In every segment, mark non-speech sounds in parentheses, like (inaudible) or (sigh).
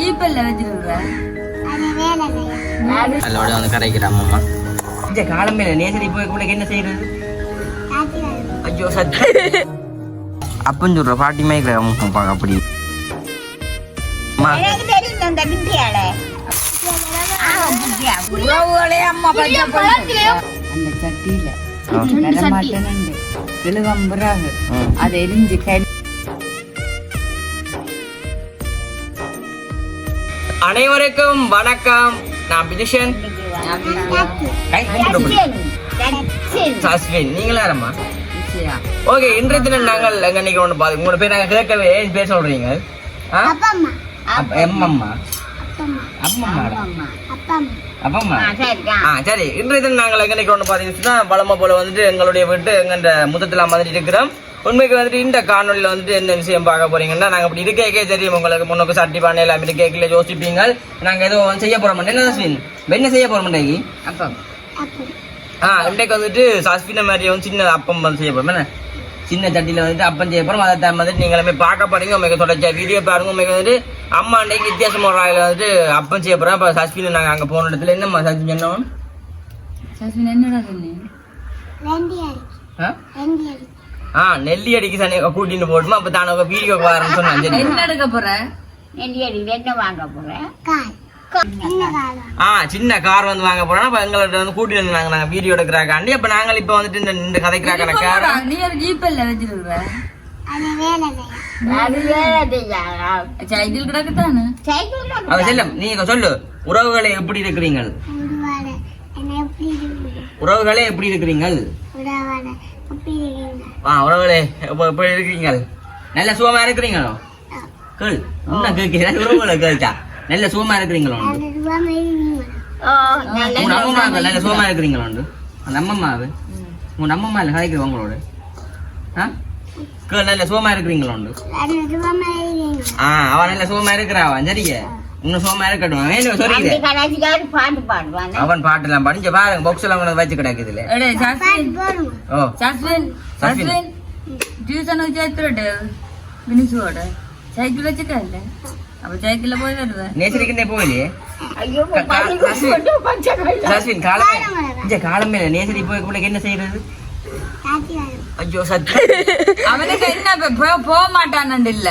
ஜீப்பல்ல அதோட வந்து கரைக்கிற அம்மா இந்த காலமே நேசரி போய் கூட என்ன செய்யறது? ஐயோ சத்தி அப்பன்னு சொல்ற பாட்டி மேய்க்கிற அம்மா அப்படி. அந்த சட்டியில. அதை எரிஞ்சு கை அனைவருக்கும் வணக்கம். நான் பிஜிஷன். சஸ்வின். நீங்களா யாரம்மா? ஓகே இன்றைய தினம் நாங்கள் எங்க நினைக்க ஒன்று பாத்து உங்களோட பேர் நாங்கள் கேட்கவே ஏன் பேர் சொல்றீங்க. எம்மம்மா. அப்பம்மா ஆ சரி. இன்றைய தினம் நாங்கள் எங்க நினைக்க ஒன்று பார்த்தீங்கன்னா போல வந்துட்டு எங்களுடைய வீட்டு எங்கன்ற முதத்தில் அமர்ந்துட்டு இருக்கிறோம் உண்மைக்கு வந்துட்டு இந்த காணொலியில் வந்துட்டு என்ன விஷயம் பார்க்க போறீங்கன்னா நாங்கள் இப்படி இருக்கே தெரியும். உங்களுக்கு முன்னுக்கு சட்டி பானை எல்லாம் இருக்கேக்கில் யோசிப்பீங்க நாங்கள் ஏதோ வந்து செய்ய போறோம் என்ன சஸ்வின்? என்ன செய்ய போறோம் இன்றைக்கு அப்பம். ஆ இன்றைக்கு வந்துட்டு சஸ்பின மாதிரி வந்து சின்ன அப்பம் வந்து செய்ய போறோம். என்ன? சின்ன சட்டியில் வந்துட்டு அப்பம் செய்ய போறோம். அதை தான் வந்துட்டு நீங்களுமே பார்க்க போறீங்க. உங்களுக்கு தொடர்ச்சியா வீடியோ பாருங்க. உங்களுக்கு வந்துட்டு அம்மா அன்னைக்கு வித்தியாசமா ஒரு ஆயில் வந்துட்டு அப்பம் செய்ய போறோம். அப்போ சஸ்பின நாங்கள் அங்கே போன இடத்துல என்னம்மா சஸ்பின் சொன்னோம்? சஸ்மின் என்னடா சொன்னீங்க? ஆ? நெல்லி அடிக்கு சனி கூட்டிட்டு போட்டுமா அப்போ தானே வீடியோக்கு வரேன்னு சொன்னேன். சரி. என்ன எடுக்க போற? என்ன வாங்க போறேன் ஆ சின்ன கார் வந்து வாங்க போறோம் அப்போ எங்கள்ட்ட வந்து கூட்டிட்டு வந்தாங்க நாங்கள் வீடியோ எடுக்கிறாக்காண்டி. அப்போ நாங்கள் இப்போ வந்துட்டு இந்த இந்த கதைக்கிறாக்கான கார் நீ ஒரு நீங்க சொல்லு. உறவுகளை எப்படி இருக்கிறீங்கள் உறவுகளே எப்படி இருக்கிறீங்கள் ஆ உறவுகளே எப்ப- எப்படி இருக்கிறீங்கள் நல்ல சுகமா இருக்கிறீங்களோ? கேள். இன்னும் கேட்கிறேன் உறவுகளை கேள்ச்சா நல்ல சுகமா இருக்கிறீங்களோ ஓ, நல்ல உங்க அம்மம்மா நல்ல சுகமா இருக்கிறீங்களோ? அந்த அம்மம்மாவு உங்க அம்மம்மா இல்ல கதைக்குது உங்களோட? ஆ? கேள் நல்ல சுகமா இருக்கிறீங்களோ ஆ அவ நல்ல சுகமா இருக்கிறாவா சரிங்க இன்னும் சுகமா இருக்கட்டும் கடைசிக்காரு பாட்டு அவன் பாட்டெல்லாம் படிஞ்ச பாருங்க பாக்ஸ் எல்லாம் வச்சு கிடக்குதுல. ஓ சஸ்மின் சஸ்மின் டியூஷனுக்கு சேர்த்துட்டு மினிசுவோட சைக்கிள் வச்சுக்கல அப்ப சைக்கிள்ல போய் வருவேன் நேசரிக்குன்னே போயிலே. சஸ்வின் காலமே இந்த காலமே நேசரி போய் கூட என்ன செய்யறது ஐயோ சத்தி அவனுக்கு என்ன இப்ப போ- போக மாட்டானு இல்ல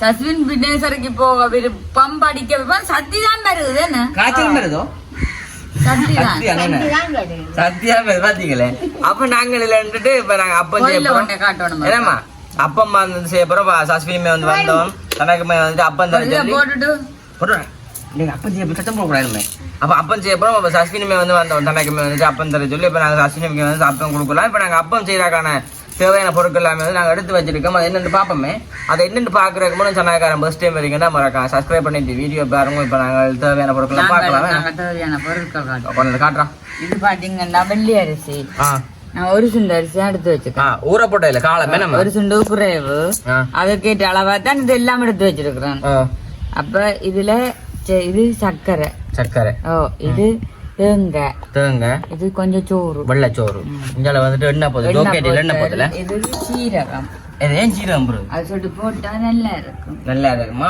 சஸ்வின் விக்னேஸ்வரிக்கு போக விரு- பம்ப் அடிக்க சத்தி தான் வருது என்ன? காய்ச்சல் வருதோ? பாத்தீங்களே? அப்ப நாங்கள் இல்லன்னுட்டு இப்ப நாங்க அப்பம் செய்ய கோயில்ல போறோம். கொண்டே காட்டணும் ஏமா அப்பம் வந்து செய்ய போறோம். சஸ்வினிமே வந்து வந்தோம். தனக்குமே வந்து அப்பம் தர இதை சொல்லி. போட்டுட்டு. போடுறேன் நீங்க அப்பம் செய்ய சத்தம் போடக்கூடாதுமே. அப்ப அப்பம் செய்ய போறோம். அப்ப சஸ்வினிமே வந்து வந்தோம். தனக்குமே வந்து அப்பம் தர சொல்லி. இப்ப நாங்க சஸ்வினிக்கு வந்து அப்பம் கொடுக்கலாம். இப்ப நாங்க அப்பம் செய்யறதுக்கான தேவையான பொருட்கள் எல்லாமே வந்து நாங்க எடுத்து வச்சிருக்கோம். அது என்னென்னு பார்ப்போமே. அதை என்னென்னு பாக்குறதுக்கு முன்னாடி சொன்னாக்காரன் ஃபர்ஸ்ட் டைம் வரைக்கும் மறக்காம சப்ஸ்கிரைப் பண்ணிட்டு வீடியோ பாருங்க இப்ப நாங்கள் தேவையான பொருட்களை நாங்கள் பார்க்கலாம். நாங்கள் தேவையான பொருட்கள் காட்டுறான் இது பாத்தீங்கன்னா வெள்ளி அரிசி. நான் ஒரு சுண்டு அரிசி எடுத்து ஆ வச்சுக்கேன் ஊற போட்ட இல்ல காலமே நம்ம. ஒரு சுண்டு குறைவு. அதுக்கேற்ற அளவா தான் இது எல்லாம் எடுத்து வச்சிருக்கிறேன் அப்ப இதுல இது சர்க்கரை. சர்க்கரை. ஓ இது தேங்காய் தேங்காய் இது கொஞ்சம் சோறு. வெள்ளச்சோறு இஞ்சால வந்துட்டு எண்ணெய் போகுது ஜோக்கேட்டில் எண்ணெய் போகுதுல இது சீரகம். இது ஏன் சீரகம் ப்ரோ? அது சொல்லிட்டு போட்டா நல்லா இருக்கும். நல்லா இருக்குமா.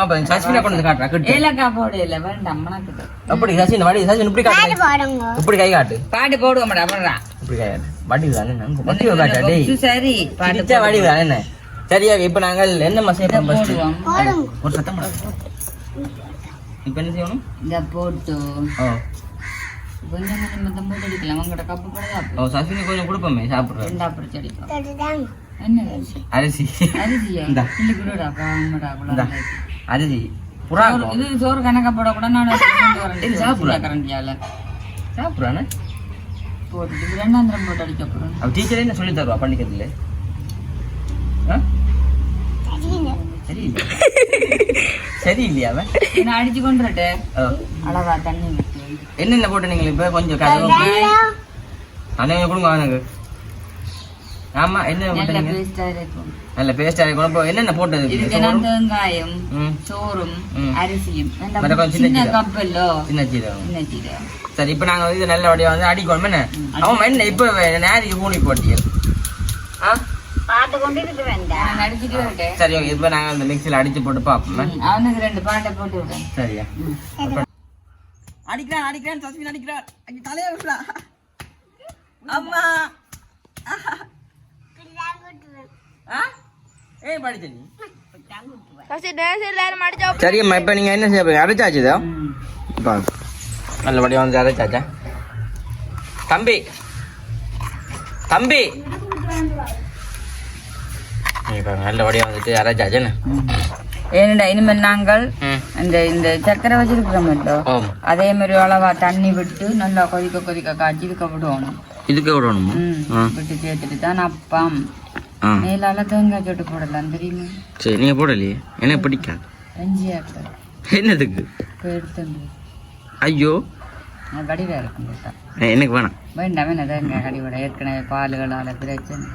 கொண்டு காட்டுறா கிட்ட. ஏலக்காய் போடையில வேண்டாம் மணக்குது அப்படி சஸ்வின் வடி சஸ்வின் இப்படி காட்டு இப்படி கை காட்டு. பாட்டு போடுவோம் மேடம் அப்புறம் இப்படி கை காட்டு. வடி தானே வடி காட்டா டேய். சரி பாட்டு வடி என்ன? சரியா இப்ப நாங்கள் என்ன மசையை இதை ஃபர்ஸ்ட் போடுவோம். ஒரு சத்தம் போடு. இப்ப என்ன செய்யணும்? இத போட்டு. ஓ. கொஞ்சம் கொஞ்சம் மொத்தம் போட்டு அடிக்கலாம் உங்களோட கப்பு ஓ சஸ்வினி கொஞ்சம் கொடுப்போமே சாப்பிடுறேன். ரெண்டா பிடிச்சி அடிக்கும் என்ன அரிசி? அரிசி. அரிசியா? இந்தா. கிள்ளி கொடுடா காமடா இந்தா. அரிசி. புறா இது சோறு கணக்க போட கூட நான் இது சாப்பிடுறா. கரண்டியால. சாப்பிடுறானே போட்டு இது ரெண்டாந்திரம் போட்டு அடிக்க போறோம் அவ டீச்சரே என்ன சொல்லி தருவா பண்ணிக்கிறதுல ஆ? சரி இல்லையா சரி இல்லையா அவன்? நான் அடிச்சு கொண்டுட்டு ஓ. அளவா தண்ணி என்னென்ன போட்டு நீங்கள் இப்ப? கொஞ்சம் கருவேப்பிலை. அண்ணே கொடுங்க அவனுக்கு ஆமா என்ன நல்ல போட்டீங்க பேஸ்டா இருக்கும் நல்ல பேஸ்ட் அரைக்கணும் இப்போ என்னென்ன போட்டது தேங்காயம் சோறும். அரிசியும். சின்ன. கப்பல்லோ சின்ன சீரகம். சின்ன சீரகம். சரி இப்போ நாங்கள் வந்து இது நல்ல வடிவா வந்து அடிக்கணும் என்ன? அவன் என்ன இப்போ நேரிக்கு கூணி போட்டியல் ஆ? சரி இப்போ நாங்கள் அந்த மிக்சியில் அடிச்சு போட்டு பார்ப்போம்? அவனுக்கு ரெண்டு பாட்டை போட்டு விடுறேன் சரியா. அடிக்கிறான் அடிக்கிறான் சஸ்மின் அடிக்கிறான். ஐயோ தலையை விடுறா அம்மா. ஏய் படிச்ச நீ. சரி அம்மா இப்போ நீங்கள் என்ன செய்ய போறீங்க? அரைச்சாச்சுதா? இப்போ நல்லபடியாக வந்து அரைச்சாச்சா? தம்பி. தம்பி. இப்போ நல்லபடியாக வந்துட்டு அரைச்சாச்சுன்னு ஏனடா இனிமேல் நாங்கள் ம் அந்த இந்த சக்கரை வச்சிருக்கிறோமല്ലോ ஓம் அதே மாதிரி அளவா தண்ணி விட்டு நல்லா கொதிக்க கொதிக்க காய்ச்சி இதுக்க விடுவோம் இதுக்கு விடணுமா? விட்டு சேர்த்துட்டு தான் அப்பம். மேலால தேங்காய் சொட்டு போடலாம் தெரியுமா? சரி நீங்கள் போடலையே? எனக்கு பிடிக்காது. என்னதுக்கு? ஐயோ. வடிவா இருக்கும் எனக்கு வேணாம். வேண்டாம் வேணாம் தேங்காய் கடிவிட ஏற்கனவே பால்களால் பிரச்சனை.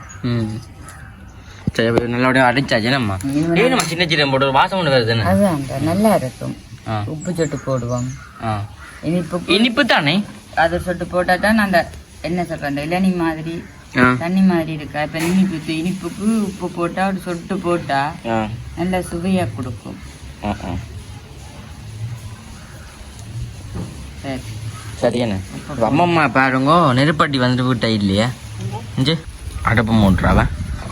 சரி நல்லபடியாக அடிச்சாச்சு நம்ம ஏன் சின்ன சீரம் போட்டு வாசம் ஒன்று அதுதான் நல்லா இருக்கும். உப்பு சொட்டு போடுவோம். இனிப்பு இனிப்பு தானே? அதை சொட்டு போட்டால் தான் அந்த என்ன சொல்ற அந்த இளநி மாதிரி தண்ணி மாதிரி இருக்கா? இப்போ இனிப்பு இனிப்புக்கு உப்பு போட்டா ஒரு சொட்டு போட்டா ஆ. நல்ல சுவையா கொடுக்கும். சரி. சரியாண்ணே அம்மம்மா பாருங்க நெருப்பட்டி வந்துட்டு வீட்டை இல்லையா அடப்பு மூட்டுறாவ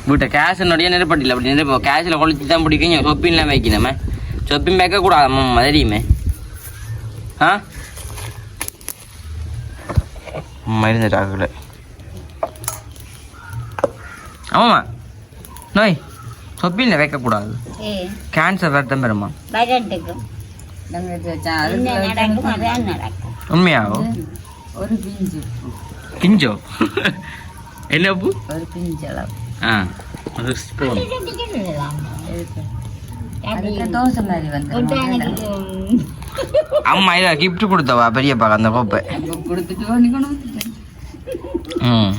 வீட்டை கேஸினுடைய நெருப்பட்டியில் அப்படி நெருப்பு கேஸில் கொளுத்தி தான் பிடிக்கும். சொப்பின்லாம் வைக்கணுமே. சொப்பின் வைக்கக்கூடாது அம்மம்மா தெரியுமே ஆ? மருந்து டாக்டர் ஆமாம்மா. நோய் சொப்பின்ல வைக்கக்கூடாது ஏ. கேன்சர் வருத்தம் பெறுமா உண்மையாகும் ஒரு பிஞ்சு. உப்பு கிஞ்சோ (laughs) என்ன ஒரு பிஞ்சு அளவு ஸ்பூன். தோசை மாதிரி அம்மா இதை கிஃப்ட் கொடுத்தவா பெரியப்பா அந்த கோப்பை? ம்.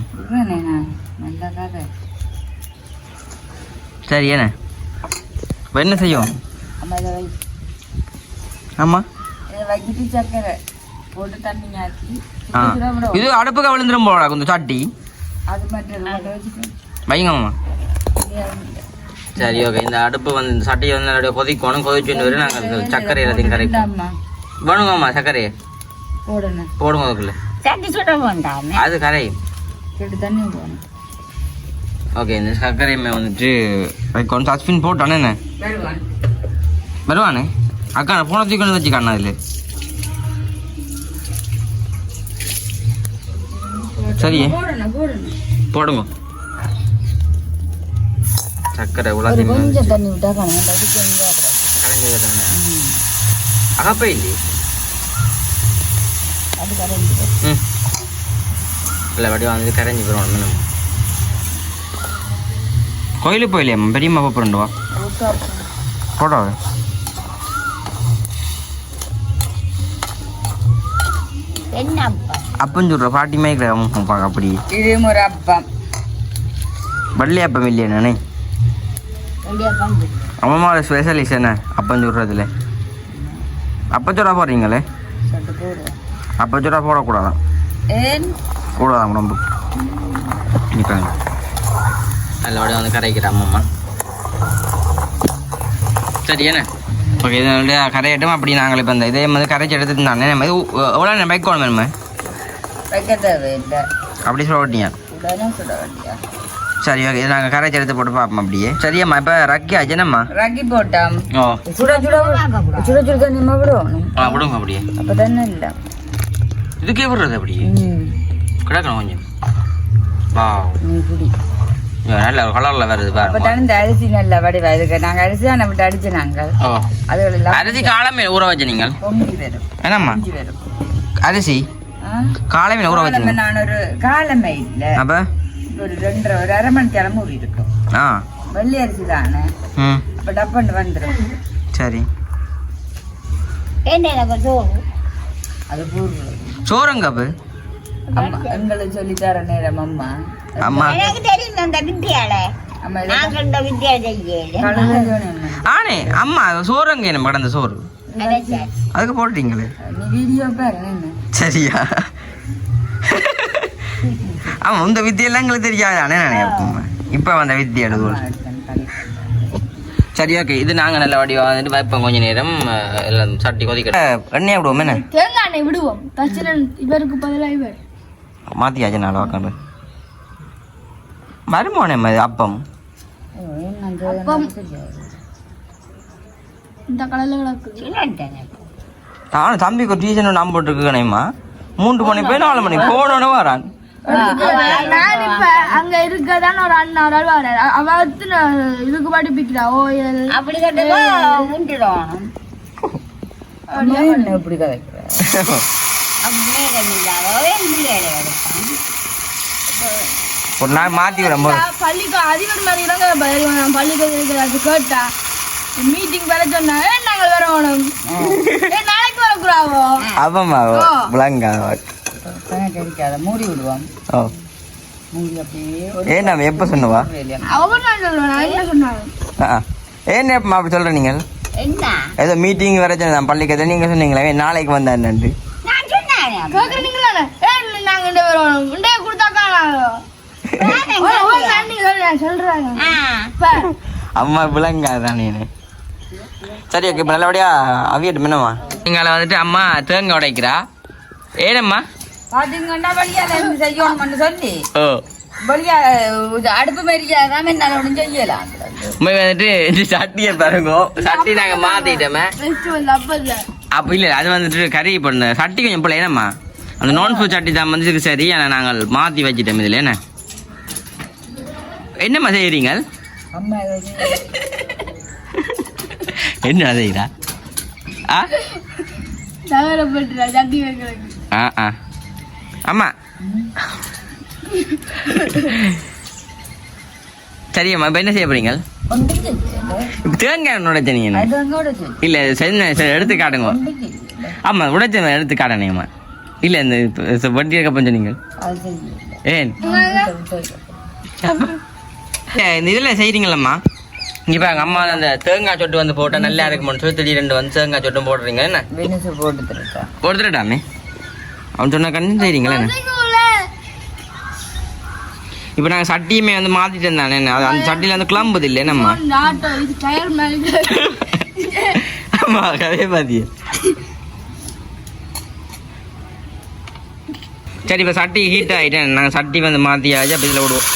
சரி என்ன? என்ன செய்யும்? ஆமாம் போட்டு இது அடுப்புக்கு விழுந்துரும் போடா கொஞ்சம் சாட்டி அது மட்டும் மட்டும் வச்சுக்கோ வைங்க அம்மா. சரி ஓகே இந்த அடுப்பு வந்து இந்த சட்டியை வந்து அப்படியே கொதிக்கணும் கொதிச்சுட்டு வரும். நாங்கள் சர்க்கரை எல்லாத்தையும் கரைப்போம். அம்மா வேணுங்கம்மா சர்க்கரையை? போடணும் போடுங்க அதுக்குள்ள. சட்டி சுட வேண்டாமே. அது கரையும் ஓகே இந்த சர்க்கரையுமே வந்துட்டு கொஞ்சம் சஸ்பின் போட்டானே என்ன? வருவான். அக்கா நான் போன தூக்கி வச்சு காணா அதில். சரி போடுங்க. சர்க்கரை ஒரு உலகத்தையும் கொஞ்சம் தண்ணி விட்டா கரைஞ்சது தானே அகப்பை இல்லையே? அது கரைஞ்சிடும் ம். இல்லை வடி வந்து கரைஞ்சி போயிடும் நம்ம. கோயிலுக்கு போயிலையம்மா பெரியம்மா போகிறேன் வா. போடா என்ன அப்பா? அப்பன்னு சொல்கிற பாட்டி மாதிரி அப்படி இது ஒரு அப்பம் வள்ளி அப்பம் இல்லையா நானே? அம்மாவோட ஸ்பெஷலிஸ்ட் என்ன? அப்பம் சொல்கிறதுல அப்பச்சோடா போடுறீங்களே அப்பச்சோடா போடக்கூடாதான். ஏன்? கூடாதான் உடம்பு. நிற்பாங்க நல்லபடியாக வந்து கரைக்கிற அம்மம்மா. சரி என்ன? ஓகே இது வந்து கரையட்டும். அப்படி நாங்கள் இப்போ இந்த இதே மாதிரி கரைச்சி எடுத்துட்டு தானே நம்ம இது எவ்வளோ நேரம் பைக் வேணும் நம்ம? அப்படி சொல்ல மாட்டீங்க. சரி ஓகே இது நாங்கள் கரைச்சி எடுத்து போட்டு பார்ப்போம் அப்படியே. சரியம்மா இப்போ ரக்கி ஆச்சுனம்மா ரகி போட்டாம். ஓ. சுட சுட சுட சுட தண்ணி விடணும் ஆ விடுங்க அப்படியே. அப்போ தானே இல்லை. இதுக்கே விடுறது அப்படியே? கிடக்கணும் கொஞ்சம். வா நல்ல கலரில் வருது அப்போ தானே அரிசி நல்ல வடிவா இருக்கு. நாங்கள் அரிசி தானே விட்டு அடிச்சு அதுகள் எல்லாம் அரிசி காலமே ஊற வச்சு நீங்கள்? பொங்கி வரும். என்னம்மா? பொங்கி வரும். அரிசி? ஆ? காலமே ஊற காலமே வச்சு நான் ஒரு காலமே இல்லை. அப்போ? ஒரு ரெண்டரை ஒரு அரை மணி கிளம்பு ஊறி இருக்கும் ஆ. வெள்ளி அரிசி தானே? ம். அப்போ டப்பண்டு வந்துடும் சரி. என்ன எனக்கு சோறு? அது பூர்வம் சோறுங்கப்பு? அம்மா எங்களுக்கு சொல்லி தர நேரம் அம்மா. அம்மா. எனக்கு தெரியும் அந்த வித்தியால. அம்மா ஆனே சோறுங்க கடந்த சோறு. அதுக்கு போட்டீங்களே நீ வீடியோ பாரு என்ன? சரியா? ஆமா இந்த வித்தியெல்லாம் எங்களுக்கு தெரியாது அண்ணே நானே இப்போ வந்த வித்தி எழுதுவோம் சரி ஓகே இது நாங்கள் நல்ல வடிவா வந்துட்டு வைப்போம் கொஞ்ச நேரம். எல்லாம் சட்டி கொதிக்க எண்ணெய் விடுவோம் என்ன? தேங்காய் எண்ணெய் விடுவோம். தச்சனன் இவருக்கு பதிலாக இவர். மாற்றியாச்சு நாலு உக்காந்து வருமானே மதி அப்பம்? அப்பம். இந்த கலர்ல கிடக்குது நானும் தம்பிக்கு டியூஷன் நான் போட்டுருக்கேனேம்மா மூன்று மணி போய் நாலு மணி போனோன்னு வரான். நான் இப்ப அங்க இருக்கதான் ஒரு அண்ணா ஒரு ஆள் வராரு அ- அவ வந்து நான் இதுக்கு படிப்பிக்கிறா? ஓயல் அப்படி இப்படி கதைக்கிற? ஒரு நாள் மாற்றி விடும் பள்ளிக்கு அதிபர் மாதிரி நான் பள்ளிக்கு இருக்கிறது கேட்டா மீட்டிங் வர சொன்னா "ஏன் நாங்கள் வரணும் நாளைக்கு கிடைக்காத மூடி விடுவோம். ஓ. மூடி அப்படியே ஏன் நம்ம எப்போ சொன்னவா? ஏன் எப்போ அப்படி சொல்கிற நீங்கள்? என்ன? ஏதோ மீட்டிங் வர பள்ளிக்கத்தை நீங்கள் சொன்னீங்களே நாளைக்கு ஆ. இப்ப அம்மா விளங்காதான் நீ சரி ஓகே இப்போ நல்லபடியா அவியட்டு என்னம்மா? இங்கால வந்துட்டு அம்மா தேங்காய் உடைக்கிறா? ஏனம்மா? பாத்தீங்கன்னா இருந்து செய்யணும்னு சொல்லி. ஓ வழியா இது அடுப்பு மரியாதான் என்னால ஒன்றும் செய்யலாம். உண்மை வந்துட்டு இந்த சட்டியை பாருங்க. சட்டி அப்ப இல்ல அப்போ இல்லை அது வந்துட்டு கறி பண்ண. சட்டி கொஞ்சம் பிள்ளை என்னம்மா? அந்த நான் ஃபுட் சட்டி தான் வந்து இதுக்கு சரி ஆனால் நாங்கள் மாற்றி வச்சிட்டோம் இதில் என்ன? என்னம்மா செய்கிறீங்க என்ன செய்கிறா ஆ ஆ. அம்மா சரியம்மா இப்போ என்ன செய்ய போறீங்க? தேங்காய் உடைச்ச நீங்க இல்லை சரி எடுத்து காட்டுங்க ஆமாம் உடைச்ச எடுத்து காட்டணுங்கம்மா இல்லை இந்த வண்டி இருக்க கொஞ்சம் நீங்கள் ஏன்? இந்த இதில் செய்கிறீங்களம்மா இங்கே பாருங்க அம்மா அந்த தேங்காய் சொட்டு வந்து போட்டால் நல்லா இருக்குமான்னு சொல்லி ரெண்டு வந்து தேங்காய் சொட்டும் போடுறீங்க என்ன? வெனிசு போட்டு தருக்கா போடுத்துட்டாமே அவன் சொன்ன கண்ணு செய்கிறீங்களா இப்போ நாங்கள் சட்டியுமே வந்து மாற்றிட்டு இருந்தானே என்ன? அது அந்த சட்டியில் வந்து கிளம்புது இல்லை என்னம்மா ஆமா கதையை பாத்தியே. சரி இப்போ சட்டி ஹீட் ஆகிட்டேன் நாங்கள் சட்டி வந்து மாற்றியாச்சு அப்போ இதில் விடுவோம்.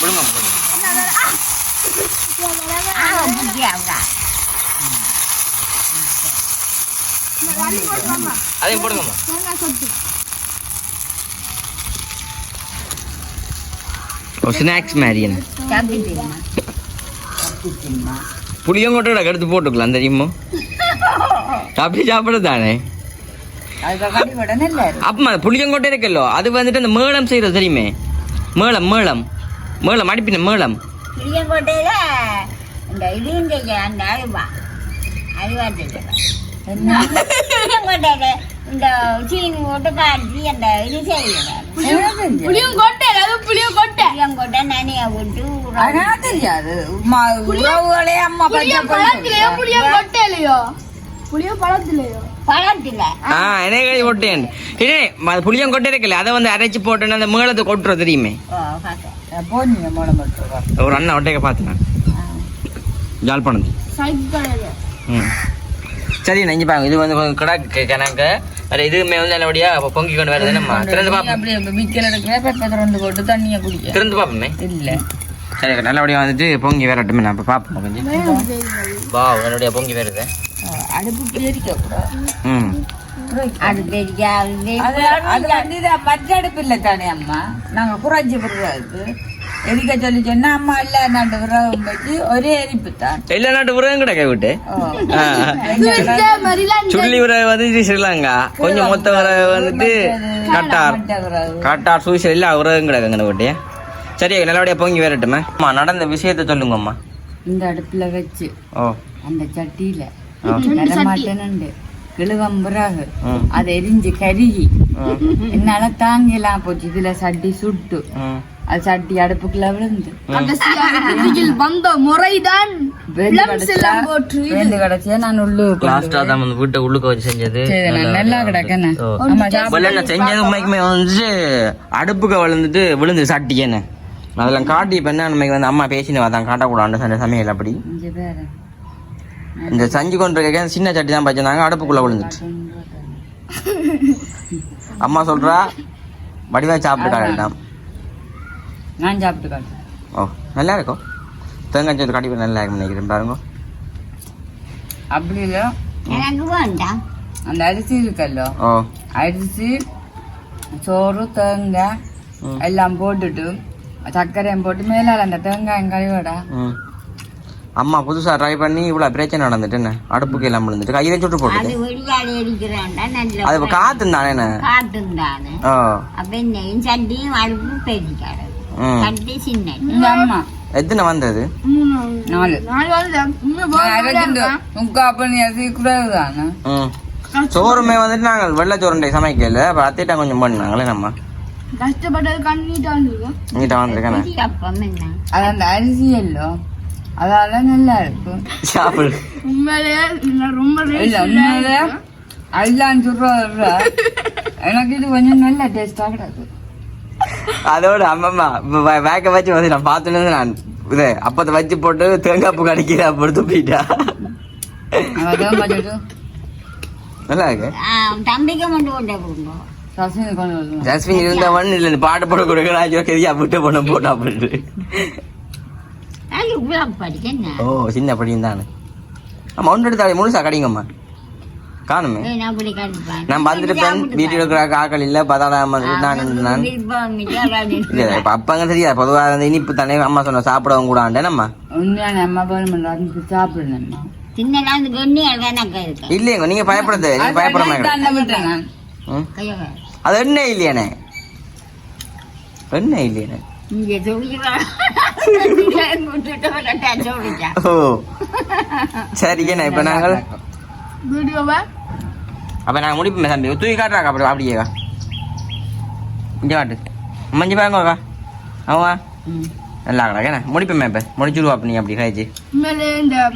விடுங்க விடுங்க. புத்தியாவா அதையும் போடுங்கம்மா. ஸ்நாக்ஸ் மாதிரி சாப்பிட்டுமா புளியங்கொட்டோட எடுத்து போட்டுக்கலாம் தெரியுமோ? அப்படி சாப்பிட தானே அப்பமா புளியங்கொட்டை இருக்கல்லோ அது வந்துட்டு அந்த மேளம் செய்யறது தெரியுமே? மேளம் மேளம். மேளம் அடிப்பின மேளம். புளியங்கோட்டையில இந்த இதையும் செய்ய அந்த அழுவா அழுவா செய்யலாம் இந்த சீனி போட்டு காய்ச்சி அந்த இது செய்யலாம் புளியும் கொட்டை அது புளியும் கொட்டை நனைய ஊற- ஆனா தெரியாது உறவுகளே அம்மா புளியும் பழத்திலேயோ புளியும் கொட்டையிலையோ பழத்திலேயோ இருக்கல அதை வந்து அரைச்சு போட்டேன்னு அந்த மேளத்தை கொட்டுறோம் தெரியுமே? ஒரு அண்ணன் ஒட்டைக்க பார்த்தேன் ஜாழ்ப்பாணத்து. சைக்கிள் ம். சரி நெஞ்சு பாருங்க. இது வந்து கொஞ்சம் கிடக்கு கணக்கு. வேற இதுவுமே வந்து நல்லபடியா அப்ப பொங்கி கொண்டு வருது நம்ம திறந்து பார்ப்போம் மிக்கல் எடுக்கிற ரெண்டு போட்டு தண்ணியை குடிக்க. திறந்து பார்ப்போமே இல்ல. சரி நல்லபடியா வந்துட்டு பொங்கி வரட்டுமே நான் அப்ப பார்ப்போம் கொஞ்சம். வா நல்லபடியா பொங்கி வருது. அடுப்பு பேரிக்க கூடாது. ம். அது மற்ற அடுப்பு இல்லை தானே அம்மா? நாங்க குறைஞ்சி விடுறது எரிக்க சொல்லி சொன்னா அம்மா இல்ல நாட்டு விரதம் வச்சு ஒரே எரிப்பு தான் எல்லா நாட்டு உறவும் கிடக்க விட்டு ஓ. ஆ. மாதிரிலாம் சுள்ளி உறவு வந்து ஸ்ரீலங்கா கொஞ்சம் மொத்த உறவு வந்துட்டு கட்டார் விரதம். கட்டார் சூசியல் எல்லா உறவும் கிடக்குங்க விட்டியா சரி நல்லபடியா பொங்கி வரட்டுமே அம்மா நடந்த விஷயத்த சொல்லுங்கம்மா இந்த அடுப்புல வச்சு ஓ அந்த சட்டியில ஆ. நடமாட்டனுண்டு கிழுவம் பிறகு. அதை எரிஞ்சு கருகி. என்னால தாங்கலாம் போச்சு இதுல சட்டி சுட்டு. அது சட்டி அடுப்புக்குள்ள விழுந்து. கடைசியில் வந்த முறைதான் நான் உள்ளுக்கு லாஸ்டா தான் வந்து வீட்டை உள்ளுக்க வச்சு செஞ்சது. நல்லா நான் செஞ்சது உண்மைக்குமே வந்து அடுப்புக்கு விழுந்துட்டு விழுந்து சட்டி என்ன அதெல்லாம் காட்டி இப்போ என்ன நம்ம வந்து அம்மா பேசினு அதான் காட்டக்கூடாது அந்த சமையல் அப்படி. இந்த சஞ்சு கொண்டு இருக்க சின்ன சட்டி தான் வச்சிருந்தாங்க அடுப்புக்குள்ள விழுந்துட்டு அம்மா சொல்றா வடிவா சாப்பிட்டு காட்டாம் நான் சாப்பிட்டு காட்டுறேன். ஓ நல்லா இருக்கும். தேங்காய் சோறு காட்டி நல்லா இருக்கும் நினைக்கிறேன் பாருங்க. அப்படி இல்லை எனக்கு வேண்டாம். அந்த அரிசி இருக்கல்லோ? ஓ. அரிசி சோறு தேங்காய். எல்லாம் போட்டுட்டு சர்க்கரையும் போட்டு மேலால அந்த தேங்காயும் கழுவிடா. அம்மா புதுசா ட்ரை பண்ணி இவ்வளவு பிரச்சனை நடந்துட்டு என்ன? அடுப்புக்கு எல்லாம் விழுந்துட்டு கையில சுட்டு அடிக்கிறான்டா அது காத்து தானே ஓ அப்ப என்னையும் சட்டியும் அடுப்பு பெருக்காடு எத்தனை வந்தது நாலு சோறுமே வந்துட்டு நாங்கள் வெள்ளை சோறுண்டை சமைக்கல அப்ப அத்தைட்டா கொஞ்சம் பண்ணாங்களே நம்ம கஷ்டப்பட்டது கண்ணீட்டா வந்துருக்கும் நீட்டா வந்திருக்கேன் அது அந்த அரிசி எல்லோ அதால நல்லா இருக்கும் சாப்பிடு உண்மையிலேயே நான் ரொம்ப இல்ல உண்மையிலே அதுதான் சொல்ற எனக்கு இது கொஞ்சம் நல்ல டேஸ்டா கிடக்கு அதோட அம்மம்மா வேக்க வச்சு வந்து நான் பார்த்துன்னு நான் இது அப்பத்தை வச்சு போட்டு தேங்காய் பூ கடிக்கிற அப்படி துப்பிட்டா நல்லா இருக்கு. ஜஸ்மின் இருந்தவன் இல்லை பாட்டு போட கொடுக்குறா கெதியா விட்டு போன போட்டா அப்படின்ட்டு ஓ சின்ன படியும் தானே. ஆமா ஒன்று எடுத்தாலே முழுசா கடிங்கம்மா. காணுமே? நான் வந்துருப்பேன் வீட்டில் இருக்கிற ஆக்கள் இல்லை பதாதான் நான் இல்லை, இப்ப அப்பங்க தெரியாது. பொதுவாக வந்து இனிப்பு தானே அம்மா சொன்ன சாப்பிடவும் கூடாண்டே நம்ம உண்மையான அம்மா. போய் இருக்கு? இல்லையங்க நீங்க பயப்படுறது நீங்க பயப்பட அது என்ன இல்லையானே என்ன? இல்லையானே (laughs) சரிங்கண்ணா இப்ப நாங்கள் வீடியோவை? அப்ப நாங்க முடிப்போமே தம்பி. தூக்கி காட்டுறாக்கா அப்படி அப்படியேக்கா. இங்கே காட்டு. மஞ்சள் பாருங்கக்கா ஆமா. நல்லா கிடக்கண்ணே முடிப்போமே இப்ப. முடிச்சுடுவா அப்ப நீ அப்படி கழிச்சு உண்மையிலே இந்த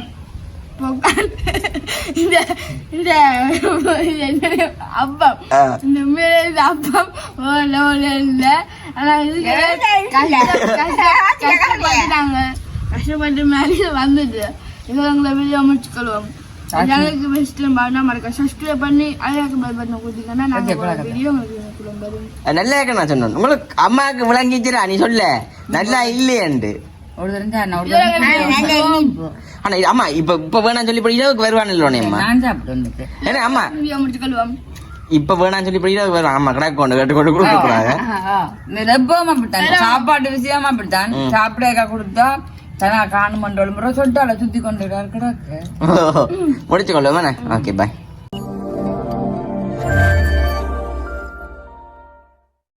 இந்த இந்த அப்பம். இந்த உண்மையிலே இந்த அப்பம் ஓ லெவலில் இல்லை. ஆனால் இதுக்கு கஷ்ட- கஷ்ட- கஷ்டப்பட்டுட்டாங்க. கஷ்டப்பட்டு மேலே வந்துட்டு. இது வீடியோ முடிச்சுக்கொள்வோம். எனக்கு பெஸ்ட் பண்ண மறக்க சப்ஸ்கிரைப் பண்ணி அழகாக பெல் பட்டன் கொடுத்தீங்கன்னா நாங்கள். வீடியோ உங்களுக்கு நல்லா இருக்கு நான் சொன்னேன் உங்களுக்கு அம்மாவுக்கு விளங்கிச்சுரா நீ சொல்ல நல்லா இல்லையண்டு அம்மா இப்ப இப்ப வேணாம் சொல்லி இரவுக்கு வருவான் இல்லோனே அம்மா இப்ப வேணாம் சொல்லி வருவான் அம்மா கடை கொண்டு கட்டு கொண்டு கொடுக்க கூடாது சாப்பாடு விஷயமா அப்படித்தான் சாப்பிட கொடுத்தா தனா காணும் பண்றோம் முறை சொல்லிட்டால சுத்தி கொண்டு கிடக்கு முடிச்சுக்கொள்ளுமே ஓகே பாய்